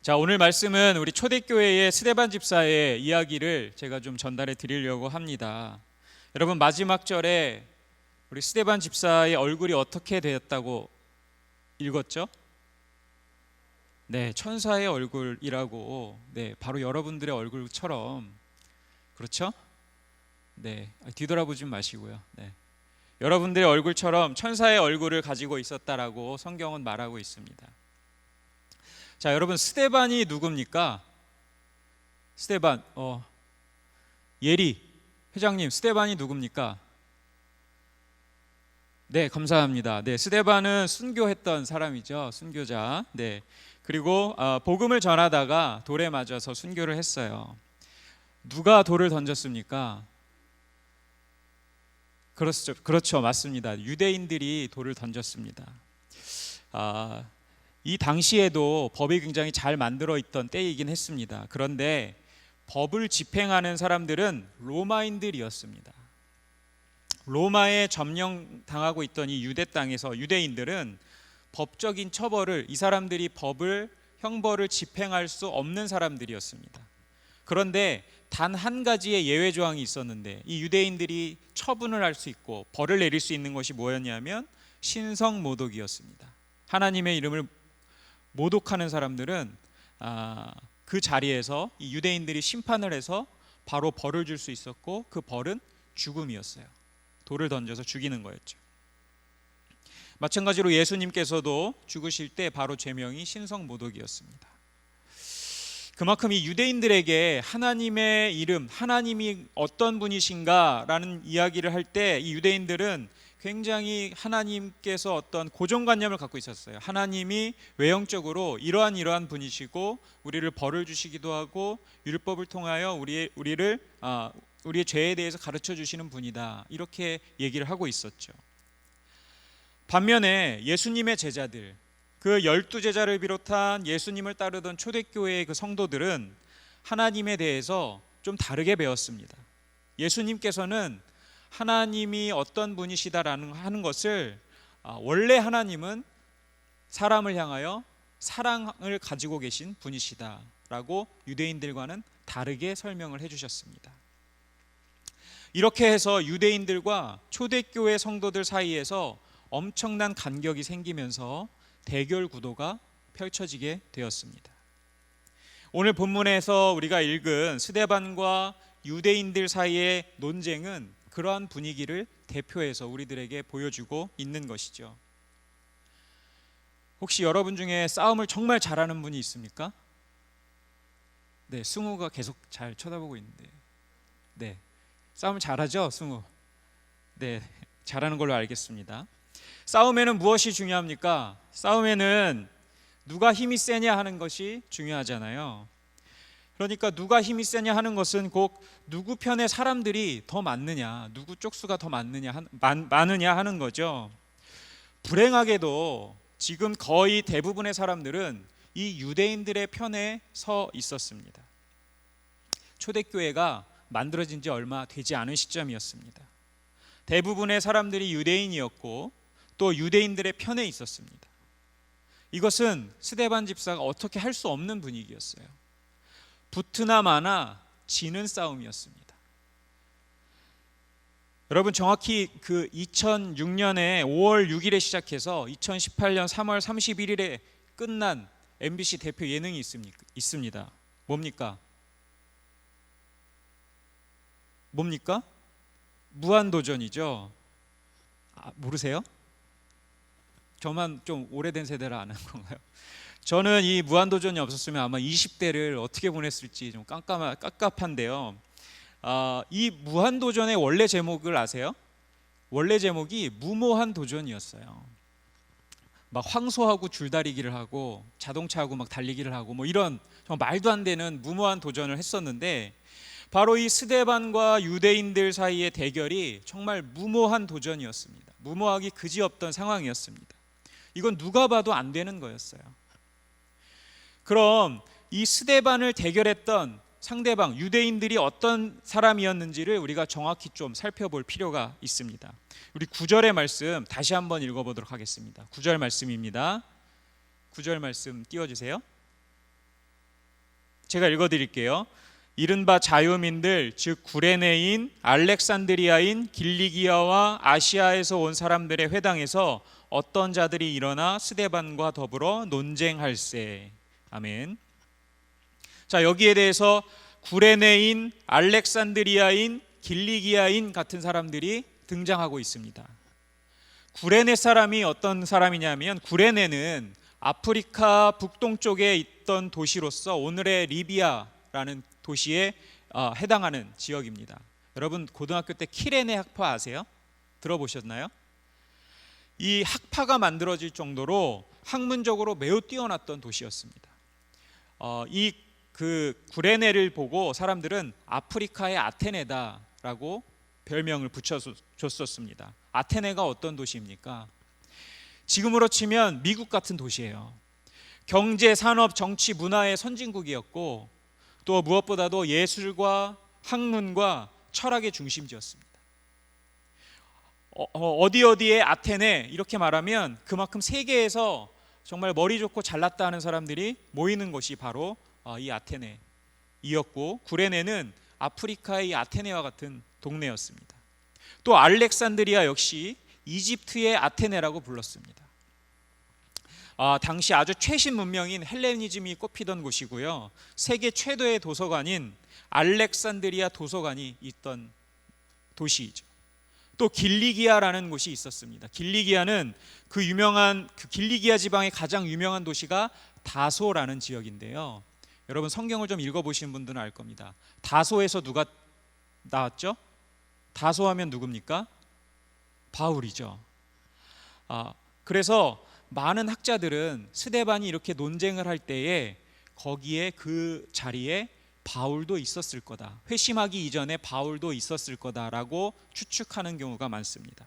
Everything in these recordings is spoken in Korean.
자, 오늘 말씀은 우리 초대교회의 스데반 집사의 이야기를 제가 좀 전달해 드리려고 합니다. 여러분 마지막 절에 우리 스데반 집사의 얼굴이 어떻게 되었다고 읽었죠? 네, 천사의 얼굴이라고. 네, 바로 여러분들의 얼굴처럼 그렇죠? 네, 뒤돌아보지 마시고요. 네. 여러분들의 얼굴처럼 천사의 얼굴을 가지고 있었다라고 성경은 말하고 있습니다. 자, 여러분 스테반이 누굽니까? 스테반, 어, 예리 회장님, 스테반이 누굽니까? 네, 감사합니다. 네, 스테반은 순교했던 사람이죠. 순교자. 네, 그리고 어, 복음을 전하다가 돌에 맞아서 순교를 했어요. 누가 돌을 던졌습니까? 그렇죠, 그렇죠, 맞습니다. 유대인들이 돌을 던졌습니다. 아, 이 당시에도 법이 굉장히 잘 만들어 있던 때이긴 했습니다. 그런데 법을 집행하는 사람들은 로마인들이었습니다. 로마에 점령당하고 있던 이 유대 땅에서 유대인들은 법적인 처벌을 이 사람들이 법을 형벌을 집행할 수 없는 사람들이었습니다. 그런데 단 한 가지의 예외 조항이 있었는데 이 유대인들이 처분을 할 수 있고 벌을 내릴 수 있는 것이 뭐였냐면 신성 모독이었습니다. 하나님의 이름을 모독하는 사람들은 아, 그 자리에서 이 유대인들이 심판을 해서 바로 벌을 줄 수 있었고 그 벌은 죽음이었어요. 돌을 던져서 죽이는 거였죠. 마찬가지로 예수님께서도 죽으실 때 바로 죄명이 신성 모독이었습니다. 그만큼 이 유대인들에게 하나님의 이름, 하나님이 어떤 분이신가라는 이야기를 할 때 이 유대인들은 굉장히 하나님께서 어떤 고정관념을 갖고 있었어요. 하나님이 외형적으로 이러한 이러한 분이시고 우리를 벌을 주시기도 하고 율법을 통하여 우리 우리를 아, 우리의 죄에 대해서 가르쳐 주시는 분이다. 이렇게 얘기를 하고 있었죠. 반면에 예수님의 제자들 그 열두 제자를 비롯한 예수님을 따르던 초대교회의 그 성도들은 하나님에 대해서 좀 다르게 배웠습니다. 예수님께서는 하나님이 어떤 분이시다라는 하는 것을 아, 원래 하나님은 사람을 향하여 사랑을 가지고 계신 분이시다라고 유대인들과는 다르게 설명을 해주셨습니다. 이렇게 해서 유대인들과 초대교회 성도들 사이에서 엄청난 간격이 생기면서 대결 구도가 펼쳐지게 되었습니다. 오늘 본문에서 우리가 읽은 스데반과 유대인들 사이의 논쟁은 그러한 분위기를 대표해서 우리들에게 보여주고 있는 것이죠. 혹시 여러분 중에 싸움을 정말 잘하는 분이 있습니까? 네, 승우가 계속 잘 쳐다보고 있는데. 네. 싸움 잘하죠, 승우? 네, 잘하는 걸로 알겠습니다. 싸움에는 무엇이 중요합니까? 싸움에는 누가 힘이 세냐 하는 것이 중요하잖아요. 그러니까 누가 힘이 세냐 하는 것은 꼭 누구 편의 사람들이 더 많느냐, 누구 쪽수가 더 많느냐, 많, 많으냐 하는 거죠. 불행하게도 지금 거의 대부분의 사람들은 이 유대인들의 편에 서 있었습니다. 초대교회가 만들어진 지 얼마 되지 않은 시점이었습니다. 대부분의 사람들이 유대인이었고 또 유대인들의 편에 있었습니다. 이것은 스데반 집사가 어떻게 할 수 없는 분위기였어요. 붙으나 마나 지는 싸움이었습니다. 여러분 정확히 그 2006년에 5월 6일에 시작해서 2018년 3월 31일에 끝난 MBC 대표 예능이 있습니다. 뭡니까? 뭡니까? 무한도전이죠. 아, 모르세요? 저만 좀 오래된 세대라 아는 건가요? 저는 이 무한도전이 없었으면 아마 20대를 어떻게 보냈을지 좀 깜깜하, 깝깝한데요. 아, 이 무한도전의 원래 제목을 아세요? 원래 제목이 무모한 도전이었어요. 막 황소하고 줄다리기를 하고 자동차하고 막 달리기를 하고 뭐 이런 말도 안 되는 무모한 도전을 했었는데 바로 이 스데반과 유대인들 사이의 대결이 정말 무모한 도전이었습니다. 무모하기 그지없던 상황이었습니다. 이건 누가 봐도 안 되는 거였어요. 그럼 이 스데반을 대결했던 상대방 유대인들이 어떤 사람이었는지를 우리가 정확히 좀 살펴볼 필요가 있습니다. 우리 9절의 말씀 다시 한번 읽어 보도록 하겠습니다. 9절 말씀입니다. 9절 말씀 띄워 주세요. 제가 읽어 드릴게요. 이른바 자유민들 즉 구레네인, 알렉산드리아인, 길리기아와 아시아에서 온 사람들의 회당에서 어떤 자들이 일어나 스데반과 더불어 논쟁할세. 아멘. 자 여기에 대해서 구레네인, 알렉산드리아인, 길리기아인 같은 사람들이 등장하고 있습니다. 구레네 사람이 어떤 사람이냐면 구레네는 아프리카 북동쪽에 있던 도시로서 오늘의 리비아라는 도시에 어, 해당하는 지역입니다. 여러분 고등학교 때 키레네 학파 아세요? 들어보셨나요? 이 학파가 만들어질 정도로 학문적으로 매우 뛰어났던 도시였습니다. 어, 이그 구레네를 보고 사람들은 아프리카의 아테네다라고 별명을 붙여줬었습니다. 아테네가 어떤 도시입니까? 지금으로 치면 미국 같은 도시예요. 경제, 산업, 정치, 문화의 선진국이었고 또 무엇보다도 예술과 학문과 철학의 중심지였습니다. 어, 디 어디에 아테네 이렇게 말하면 그만큼 세계에서 정말 머리 좋고 잘났다 하는 사람들이 모이는 곳이 바로 어, 이 아테네이었고 구레네는 아프리카의 아테네와 같은 동네였습니다. 또 알렉산드리아 역시 이집트의 아테네라고 불렀습니다. 아, 당시 아주 최신 문명인 헬레니즘이 꼽히던 곳이고요. 세계 최대의 도서관인 알렉산드리아 도서관이 있던 도시이죠. 또 길리기아라는 곳이 있었습니다. 길리기아는 그 유명한 그 길리기아 지방의 가장 유명한 도시가 다소라는 지역인데요. 여러분 성경을 좀 읽어 보시는 분들은 알 겁니다. 다소에서 누가 나왔죠? 다소하면 누굽니까? 바울이죠. 아, 그래서 많은 학자들은 스데반이 이렇게 논쟁을 할 때에 거기에 그 자리에 바울도 있었을 거다. 회심하기 이전에 바울도 있었을 거다라고 추측하는 경우가 많습니다.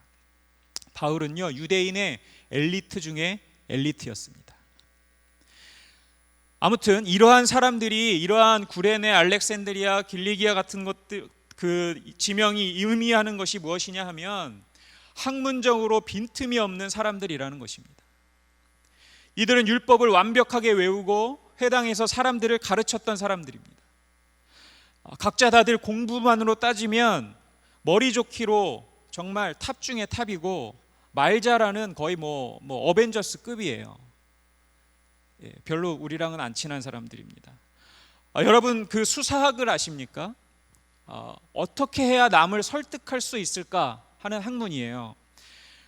바울은요, 유대인의 엘리트 중에 엘리트였습니다. 아무튼 이러한 사람들이 이러한 구레네, 알렉산드리아, 길리기아 같은 것들 그 지명이 의미하는 것이 무엇이냐 하면 학문적으로 빈틈이 없는 사람들이라는 것입니다. 이들은 율법을 완벽하게 외우고 회당에서 사람들을 가르쳤던 사람들입니다. 각자 다들 공부만으로 따지면 머리 좋기로 정말 탑 중에 탑이고 말 잘하는 거의 뭐, 뭐 어벤져스급이에요. 예, 별로 우리랑은 안 친한 사람들입니다. 아, 여러분 그 수사학을 아십니까? 어, 어떻게 해야 남을 설득할 수 있을까 하는 학문이에요.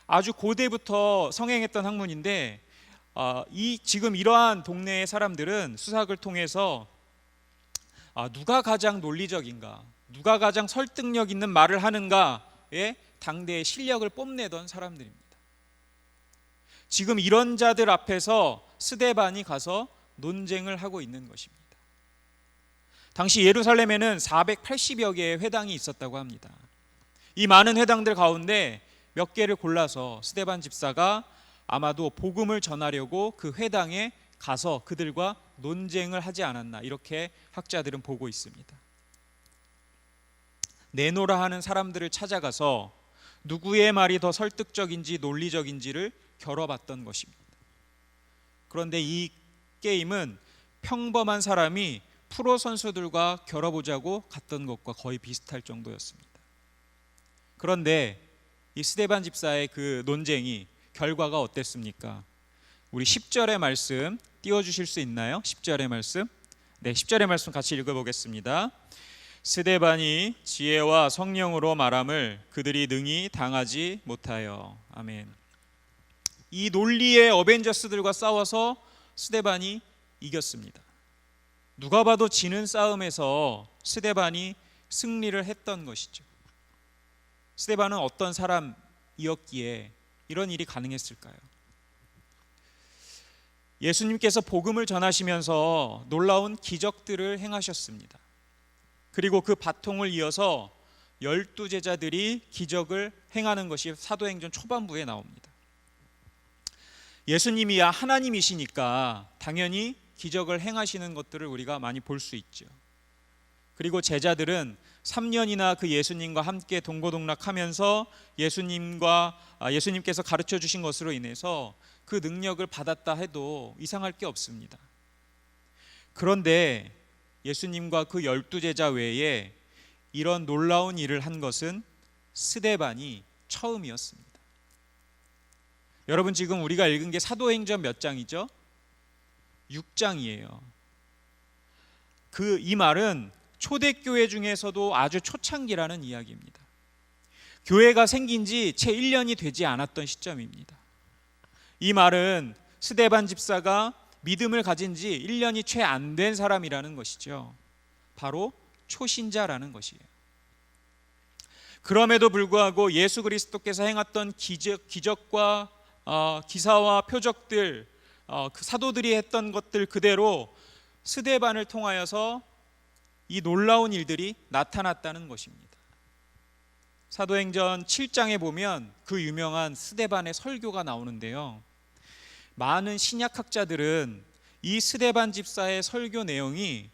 아주 고대부터 성행했던 학문인데 어, 이 지금 이러한 동네의 사람들은 수사학을 통해서 아, 누가 가장 논리적인가, 누가 가장 설득력 있는 말을 하는가에 당대의 실력을 뽐내던 사람들입니다. 지금 이런 자들 앞에서 스데반이 가서 논쟁을 하고 있는 것입니다. 당시 예루살렘에는 480여 개의 회당이 있었다고 합니다. 이 많은 회당들 가운데 몇 개를 골라서 스데반 집사가 아마도 복음을 전하려고 그 회당에 가서 그들과 논쟁을 하지 않았나 이렇게 학자들은 보고 있습니다. 내노라 하는 사람들을 찾아가서 누구의 말이 더 설득적인지 논리적인지를 겨뤄봤던 것입니다. 그런데 이 게임은 평범한 사람이 프로 선수들과 겨뤄보자고 갔던 것과 거의 비슷할 정도였습니다. 그런데 이 스데반 집사의 그 논쟁이 결과가 어땠습니까? 우리 10절의 말씀 띄워 주실 수 있나요? 10절의 말씀. 네, 10절의 말씀 같이 읽어 보겠습니다. 스데반이 지혜와 성령으로 말함을 그들이 능히 당하지 못하여. 아멘. 이 논리의 어벤져스들과 싸워서 스데반이 이겼습니다. 누가 봐도 지는 싸움에서 스데반이 승리를 했던 것이죠. 스데반은 어떤 사람이었기에 이런 일이 가능했을까요? 예수님께서 복음을 전하시면서 놀라운 기적들을 행하셨습니다. 그리고 그 바통을 이어서 열두 제자들이 기적을 행하는 것이 사도행전 초반부에 나옵니다. 예수님이야 하나님이시니까 당연히 기적을 행하시는 것들을 우리가 많이 볼 수 있죠. 그리고 제자들은 3년이나 그 예수님과 함께 동고동락하면서 예수님과 아, 예수님께서 가르쳐 주신 것으로 인해서 그 능력을 받았다 해도 이상할 게 없습니다. 그런데 예수님과 그 열두 제자 외에 이런 놀라운 일을 한 것은 스데반이 처음이었습니다. 여러분 지금 우리가 읽은 게 사도행전 몇 장이죠? 6장이에요. 그 이 말은 초대교회 중에서도 아주 초창기라는 이야기입니다. 교회가 생긴 지 채 1년이 되지 않았던 시점입니다. 이 말은 스데반 집사가 믿음을 가진 지 1년이 채 안 된 사람이라는 것이죠. 바로 초신자라는 것이에요. 그럼에도 불구하고 예수 그리스도께서 행했던 기적, 기적과 어, 기사와 표적들, 어, 그 사도들이 했던 것들 그대로 스데반을 통하여서 이 놀라운 일들이 나타났다는 것입니다. 사도행전 7장에 보면 그 유명한 스데반의 설교가 나오는데요. 많은 신약학자들은 이 스데반 집사의 설교 내용이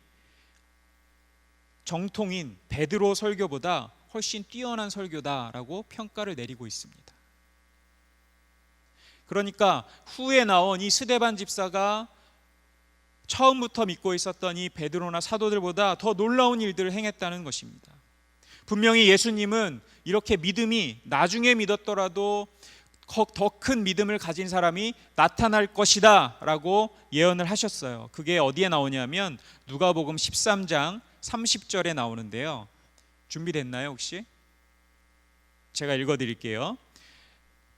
정통인 베드로 설교보다 훨씬 뛰어난 설교다라고 평가를 내리고 있습니다. 그러니까 후에 나온 이 스데반 집사가 처음부터 믿고 있었던 이 베드로나 사도들보다 더 놀라운 일들을 행했다는 것입니다. 분명히 예수님은 이렇게 믿음이 나중에 믿었더라도 더 큰 믿음을 가진 사람이 나타날 것이다 라고 예언을 하셨어요. 그게 어디에 나오냐면 누가복음 13장 30절에 나오는데요. 준비됐나요, 혹시? 제가 읽어 드릴게요.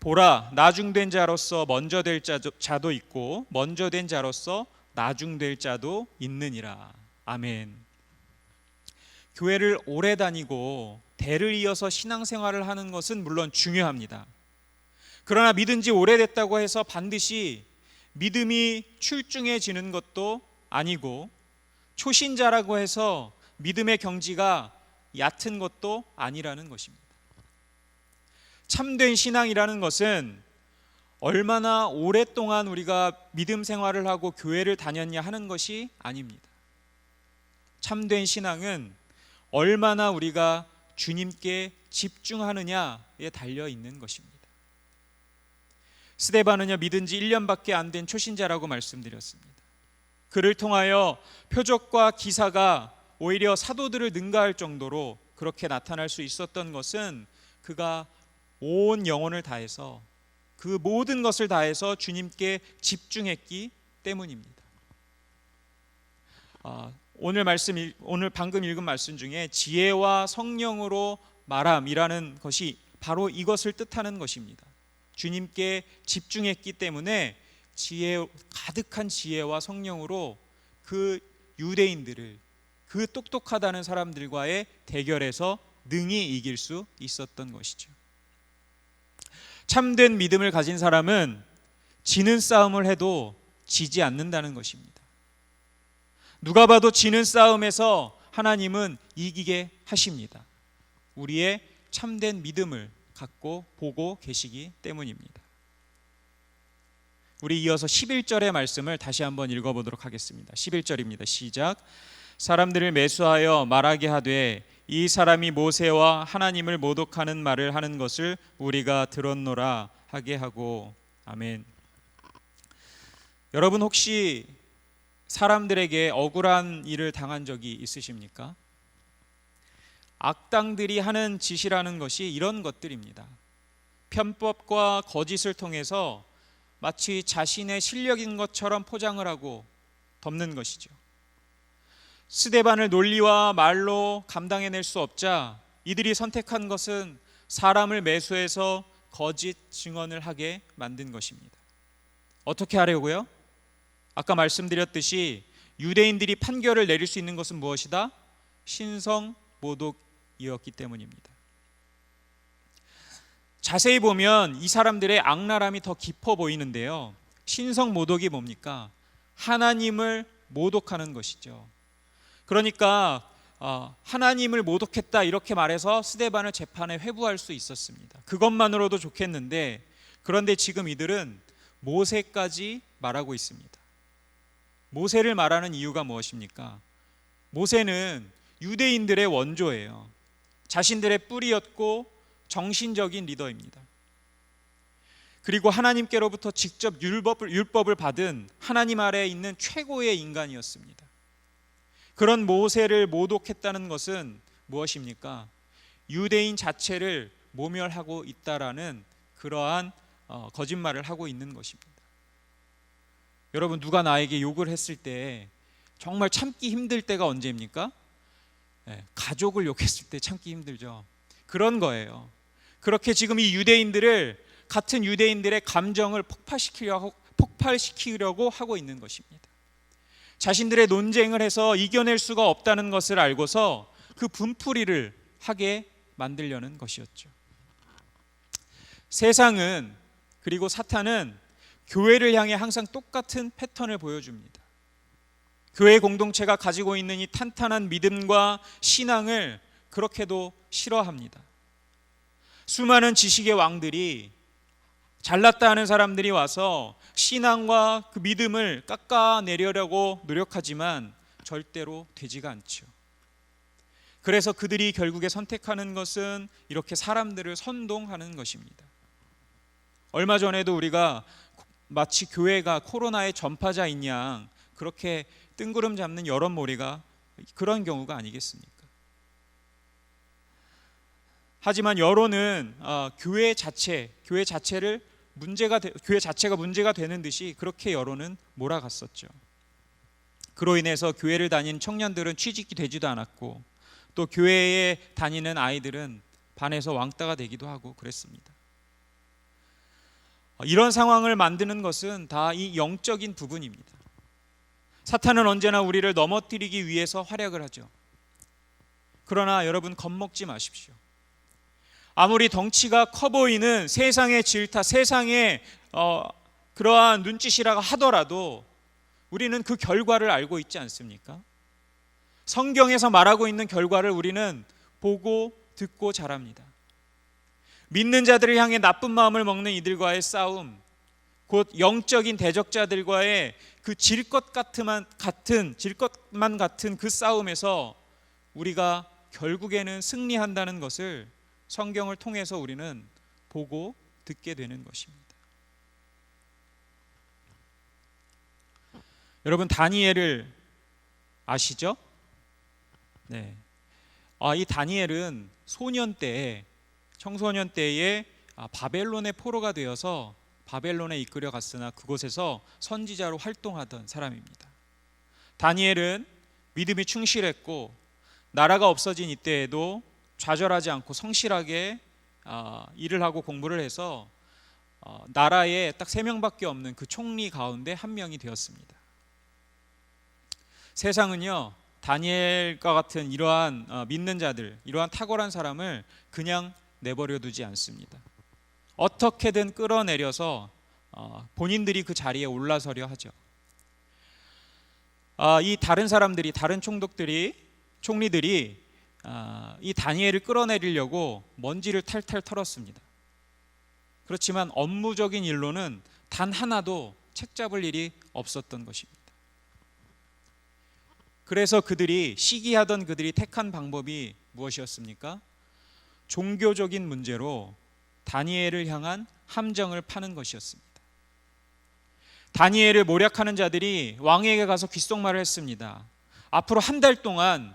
보라 나중된 자로서 먼저 될 자도 있고 먼저 된 자로서 나중될 자도 있느니라. 아멘. 교회를 오래 다니고 대를 이어서 신앙생활을 하는 것은 물론 중요합니다. 그러나 믿은 지 오래됐다고 해서 반드시 믿음이 출중해지는 것도 아니고 초신자라고 해서 믿음의 경지가 얕은 것도 아니라는 것입니다. 참된 신앙이라는 것은 얼마나 오랫동안 우리가 믿음 생활을 하고 교회를 다녔냐 하는 것이 아닙니다. 참된 신앙은 얼마나 우리가 주님께 집중하느냐에 달려 있는 것입니다. 스데반은요 믿은 지 1년밖에 안 된 초신자라고 말씀드렸습니다. 그를 통하여 표적과 기사가 오히려 사도들을 능가할 정도로 그렇게 나타날 수 있었던 것은 그가 온 영혼을 다해서 그 모든 것을 다해서 주님께 집중했기 때문입니다. 아, 오늘 말씀 오늘 방금 읽은 말씀 중에 지혜와 성령으로 말함이라는 것이 바로 이것을 뜻하는 것입니다. 주님께 집중했기 때문에 지혜 가득한 지혜와 성령으로 그 유대인들을 그 똑똑하다는 사람들과의 대결에서 능히 이길 수 있었던 것이죠. 참된 믿음을 가진 사람은 지는 싸움을 해도 지지 않는다는 것입니다. 누가 봐도 지는 싸움에서 하나님은 이기게 하십니다. 우리의 참된 믿음을 갖고 보고 계시기 때문입니다. 우리 이어서 11절의 말씀을 다시 한번 읽어보도록 하겠습니다. 11절입니다. 시작. 사람들을 매수하여 말하게 하되 이 사람이 모세와 하나님을 모독하는 말을 하는 것을 우리가 들었노라 하게 하고 아멘. 여러분 혹시 사람들에게 억울한 일을 당한 적이 있으십니까? 악당들이 하는 짓이라는 것이 이런 것들입니다. 편법과 거짓을 통해서 마치 자신의 실력인 것처럼 포장을 하고 덮는 것이죠. 스데반을 논리와 말로 감당해낼 수 없자 이들이 선택한 것은 사람을 매수해서 거짓 증언을 하게 만든 것입니다. 어떻게 하려고요? 아까 말씀드렸듯이 유대인들이 판결을 내릴 수 있는 것은 무엇이다? 신성 모독 이었기 때문입니다. 자세히 보면 이 사람들의 악랄함이 더 깊어 보이는데요. 신성 모독이 뭡니까? 하나님을 모독하는 것이죠. 그러니까 어, 하나님을 모독했다 이렇게 말해서 스데반을 재판에 회부할 수 있었습니다. 그것만으로도 좋겠는데 그런데 지금 이들은 모세까지 말하고 있습니다. 모세를 말하는 이유가 무엇입니까? 모세는 유대인들의 원조예요. 자신들의 뿌리였고 정신적인 리더입니다. 그리고 하나님께로부터 직접 율법을, 율법을 받은 하나님 아래에 있는 최고의 인간이었습니다. 그런 모세를 모독했다는 것은 무엇입니까? 유대인 자체를 모멸하고 있다라는 그러한 어, 거짓말을 하고 있는 것입니다. 여러분 누가 나에게 욕을 했을 때 정말 참기 힘들 때가 언제입니까? 예, 가족을 욕했을 때 참기 힘들죠. 그런 거예요. 그렇게 지금 이 유대인들을 같은 유대인들의 감정을 폭발시키려고, 폭발시키려고 하고 있는 것입니다. 자신들의 논쟁을 해서 이겨낼 수가 없다는 것을 알고서 그 분풀이를 하게 만들려는 것이었죠. 세상은 그리고 사탄은 교회를 향해 항상 똑같은 패턴을 보여줍니다. 교회 공동체가 가지고 있는 이 탄탄한 믿음과 신앙을 그렇게도 싫어합니다. 수많은 지식의 왕들이 잘났다 하는 사람들이 와서 신앙과 그 믿음을 깎아내려고 노력하지만 절대로 되지가 않죠. 그래서 그들이 결국에 선택하는 것은 이렇게 사람들을 선동하는 것입니다. 얼마 전에도 우리가 마치 교회가 코로나의 전파자인 양 그렇게 뜬구름 잡는 여론몰이가 그런 경우가 아니겠습니까? 하지만 여론은 어, 교회 자체, 교회 자체를 문제가 되, 교회 자체가 문제가 되는 듯이 그렇게 여론은 몰아갔었죠. 그로 인해서 교회를 다닌 청년들은 취직이 되지도 않았고 또 교회에 다니는 아이들은 반에서 왕따가 되기도 하고 그랬습니다. 이런 상황을 만드는 것은 다 이 영적인 부분입니다. 사탄은 언제나 우리를 넘어뜨리기 위해서 활약을 하죠. 그러나 여러분 겁먹지 마십시오. 아무리 덩치가 커 보이는 세상의 질타, 세상의 어, 그러한 눈짓이라고 하더라도 우리는 그 결과를 알고 있지 않습니까? 성경에서 말하고 있는 결과를 우리는 보고 듣고 잘합니다. 믿는 자들을 향해 나쁜 마음을 먹는 이들과의 싸움, 곧 영적인 대적자들과의 그 질 것 같은 같은 질 것만 같은 그 싸움에서 우리가 결국에는 승리한다는 것을 성경을 통해서 우리는 보고 듣게 되는 것입니다. 여러분 다니엘을 아시죠? 네. 아, 이 다니엘은 소년 때 청소년 때에 아, 바벨론의 포로가 되어서 바벨론에 이끌려 갔으나 그곳에서 선지자로 활동하던 사람입니다. 다니엘은 믿음이 충실했고 나라가 없어진 이때에도 좌절하지 않고 성실하게 아, 일을 하고 공부를 해서 어, 나라에 딱 세 명밖에 없는 그 총리 가운데 한 명이 되었습니다. 세상은요 다니엘과 같은 이러한 어, 믿는 자들, 이러한 탁월한 사람을 그냥 내버려 두지 않습니다. 어떻게든 끌어내려서 어, 본인들이 그 자리에 올라서려 하죠. 아, 이 다른 사람들이 다른 총독들이 총리들이 아, 이 다니엘을 끌어내리려고 먼지를 탈탈 털었습니다. 그렇지만 업무적인 일로는 단 하나도 책 잡을 일이 없었던 것입니다. 그래서 그들이 시기하던 그들이 택한 방법이 무엇이었습니까? 종교적인 문제로 다니엘을 향한 함정을 파는 것이었습니다. 다니엘을 모략하는 자들이 왕에게 가서 귓속말을 했습니다. 앞으로 한 달 동안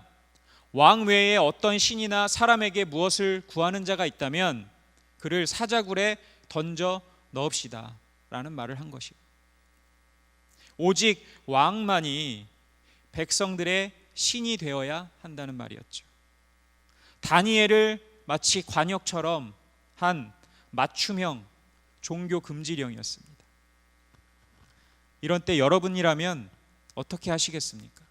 왕 외에 어떤 신이나 사람에게 무엇을 구하는 자가 있다면 그를 사자굴에 던져 넣읍시다. 라는 말을 한 것이고. 오직 왕만이 백성들의 신이 되어야 한다는 말이었죠. 다니엘을 마치 관역처럼 한 맞춤형 종교 금지령이었습니다. 이런 때 여러분이라면 어떻게 하시겠습니까?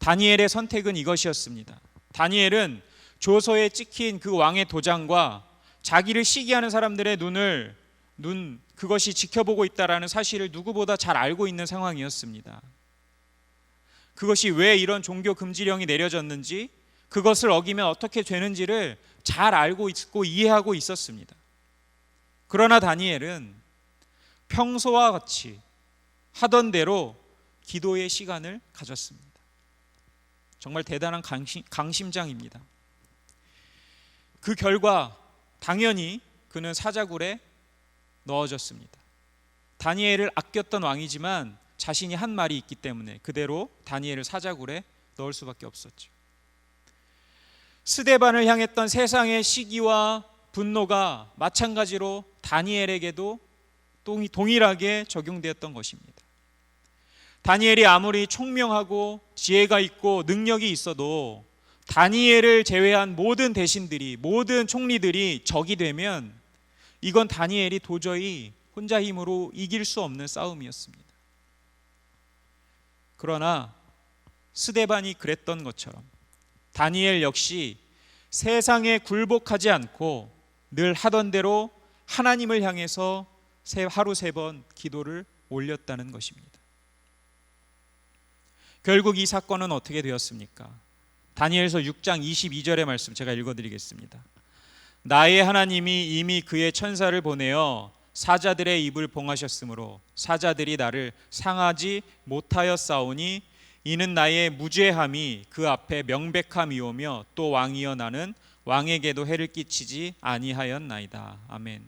다니엘의 선택은 이것이었습니다. 다니엘은 조서에 찍힌 그 왕의 도장과 자기를 시기하는 사람들의 눈을 눈 그것이 지켜보고 있다라는 사실을 누구보다 잘 알고 있는 상황이었습니다. 그것이 왜 이런 종교 금지령이 내려졌는지 그것을 어기면 어떻게 되는지를 잘 알고 있고 이해하고 있었습니다. 그러나 다니엘은 평소와 같이 하던 대로 기도의 시간을 가졌습니다. 정말 대단한 강심, 강심 장입니다. 그 결과 당연히 그는 사자굴에 넣어졌습니다. 다니엘을 아꼈던 왕이지만 자신이 한 말이 있기 때문에 그대로 다니엘을 사자굴에 넣을 수밖에 없었죠. 스데반을 향했던 세상의 시기와 분노가 마찬가지로 다니엘에게도 동일하게 적용되었던 것입니다. 다니엘이 아무리 총명하고 지혜가 있고 능력이 있어도 다니엘을 제외한 모든 대신들이 모든 총리들이 적이 되면 이건 다니엘이 도저히 혼자 힘으로 이길 수 없는 싸움이었습니다. 그러나 스데반이 그랬던 것처럼 다니엘 역시 세상에 굴복하지 않고 늘 하던 대로 하나님을 향해서 세- 하루 세 번 기도를 올렸다는 것입니다. 결국 이 사건은 어떻게 되었습니까? 다니엘서 6장 22절의 말씀 제가 읽어드리겠습니다. 나의 하나님이 이미 그의 천사를 보내어 사자들의 입을 봉하셨으므로 사자들이 나를 상하지 못하여 싸우니 이는 나의 무죄함이 그 앞에 명백함이오며 또 왕이여 나는 왕에게도 해를 끼치지 아니하였나이다. 아멘.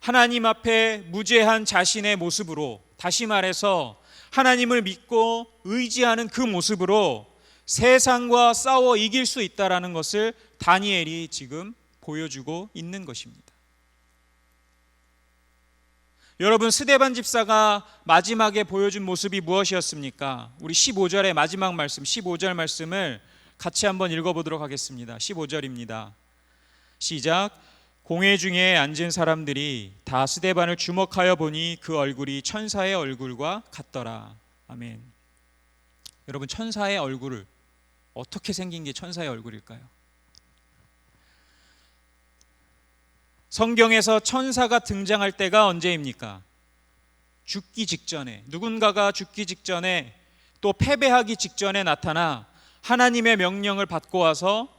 하나님 앞에 무죄한 자신의 모습으로 다시 말해서 하나님을 믿고 의지하는 그 모습으로 세상과 싸워 이길 수 있다라는 것을 다니엘이 지금 보여주고 있는 것입니다. 여러분 스데반 집사가 마지막에 보여준 모습이 무엇이었습니까? 우리 15절의 마지막 말씀 15절 말씀을 같이 한번 읽어보도록 하겠습니다. 15절입니다. 시작. 공회 중에 앉은 사람들이 다 스데반을 주목하여 보니 그 얼굴이 천사의 얼굴과 같더라. 아멘. 여러분 천사의 얼굴을 어떻게 생긴 게 천사의 얼굴일까요? 성경에서 천사가 등장할 때가 언제입니까? 죽기 직전에 누군가가 죽기 직전에 또 패배하기 직전에 나타나 하나님의 명령을 받고 와서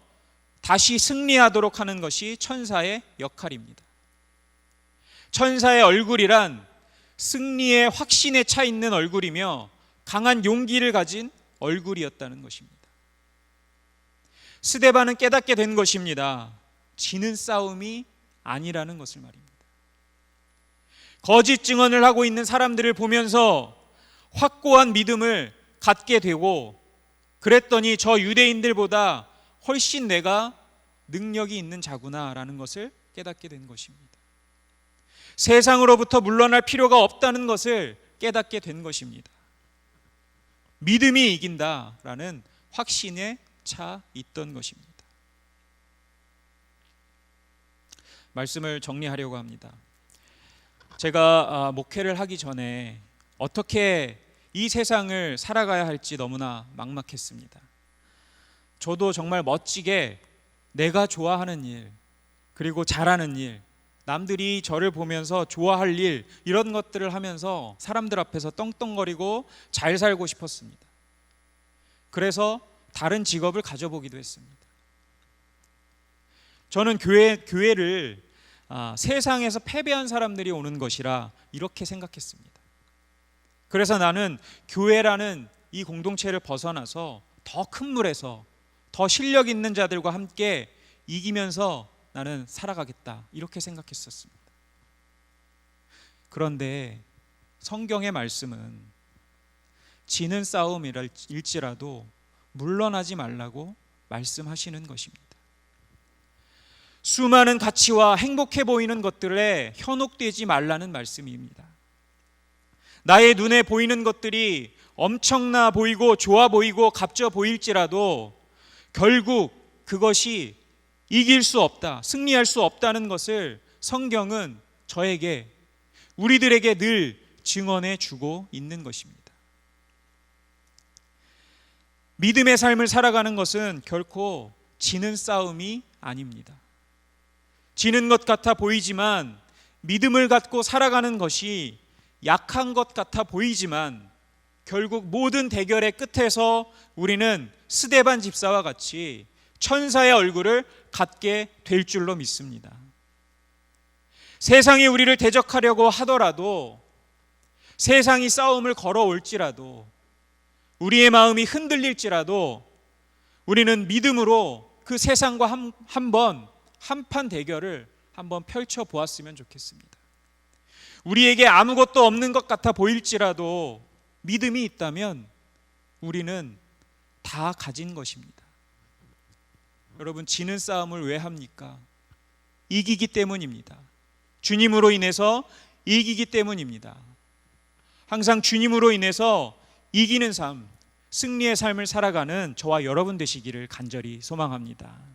다시 승리하도록 하는 것이 천사의 역할입니다. 천사의 얼굴이란 승리의 확신에 차 있는 얼굴이며 강한 용기를 가진 얼굴이었다는 것입니다. 스데반은 깨닫게 된 것입니다. 지는 싸움이 아니라는 것을 말입니다. 거짓 증언을 하고 있는 사람들을 보면서 확고한 믿음을 갖게 되고 그랬더니 저 유대인들보다 훨씬 내가 능력이 있는 자구나라는 것을 깨닫게 된 것입니다. 세상으로부터 물러날 필요가 없다는 것을 깨닫게 된 것입니다. 믿음이 이긴다라는 확신에 차 있던 것입니다. 말씀을 정리하려고 합니다. 제가 아, 목회를 하기 전에 어떻게 이 세상을 살아가야 할지 너무나 막막했습니다. 저도 정말 멋지게 내가 좋아하는 일, 그리고 잘하는 일, 남들이 저를 보면서 좋아할 일, 이런 것들을 하면서 사람들 앞에서 떵떵거리고 잘 살고 싶었습니다. 그래서 다른 직업을 가져보기도 했습니다. 저는 교회, 교회를 아, 세상에서 패배한 사람들이 오는 것이라 이렇게 생각했습니다. 그래서 나는 교회라는 이 공동체를 벗어나서 더 큰 물에서 더 실력 있는 자들과 함께 이기면서 나는 살아가겠다 이렇게 생각했었습니다. 그런데 성경의 말씀은 지는 싸움일지라도 물러나지 말라고 말씀하시는 것입니다. 수많은 가치와 행복해 보이는 것들에 현혹되지 말라는 말씀입니다. 나의 눈에 보이는 것들이 엄청나 보이고 좋아 보이고 값져 보일지라도 결국 그것이 이길 수 없다, 승리할 수 없다는 것을 성경은 저에게 우리들에게 늘 증언해 주고 있는 것입니다. 믿음의 삶을 살아가는 것은 결코 지는 싸움이 아닙니다. 지는 것 같아 보이지만 믿음을 갖고 살아가는 것이 약한 것 같아 보이지만 결국 모든 대결의 끝에서 우리는 스데반 집사와 같이 천사의 얼굴을 갖게 될 줄로 믿습니다. 세상이 우리를 대적하려고 하더라도 세상이 싸움을 걸어올지라도 우리의 마음이 흔들릴지라도 우리는 믿음으로 그 세상과 한번 한판 대결을 한번 펼쳐 보았으면 좋겠습니다. 우리에게 아무것도 없는 것 같아 보일지라도 믿음이 있다면 우리는 다 가진 것입니다. 여러분, 지는 싸움을 왜 합니까? 이기기 때문입니다. 주님으로 인해서 이기기 때문입니다. 항상 주님으로 인해서 이기는 삶, 승리의 삶을 살아가는 저와 여러분 되시기를 간절히 소망합니다.